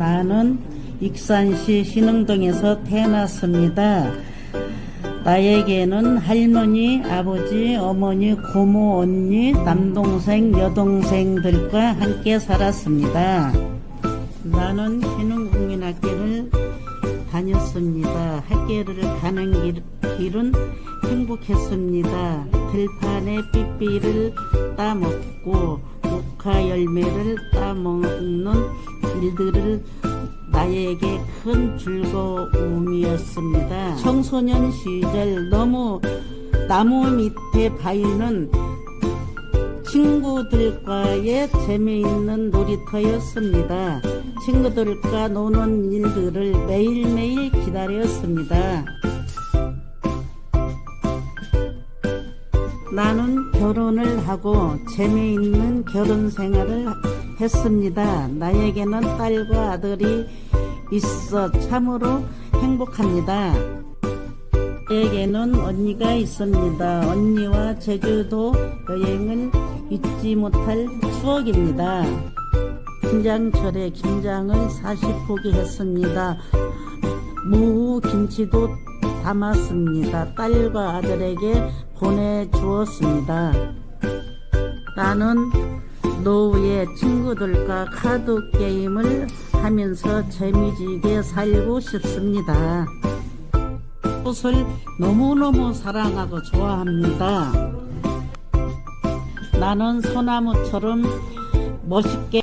나는 익산시 신흥동에서 태어났습니다. 나에게는 할머니, 아버지, 어머니, 고모, 언니, 남동생, 여동생들과 함께 살았습니다. 나는 신흥국민학교를 다녔습니다. 학교를 가는 길, 길은 행복했습니다. 들판에 삐삐를 따먹고 녹화 열매를 따먹는 일들을 나에게 큰 즐거움이었습니다. 청소년 시절 너무 나무 밑에 바위는 친구들과의 재미있는 놀이터였습니다. 친구들과 노는 일들을 매일매일 기다렸습니다. 나는 결혼을 하고 재미있는 결혼 생활을 했습니다. 나에게는 딸과 아들이 있어 참으로 행복합니다. 에게는 언니가 있습니다. 언니와 제주도 여행을 잊지 못할 추억입니다. 김장철에 김장을 40포기 했습니다. 무 김치도 담았습니다. 딸과 아들에게 보내주었습니다. 나는 노후에 친구들과 카드 게임을 하면서 재미지게 살고 싶습니다. 꽃을 너무너무 사랑하고 좋아합니다. 나는 소나무처럼 멋있게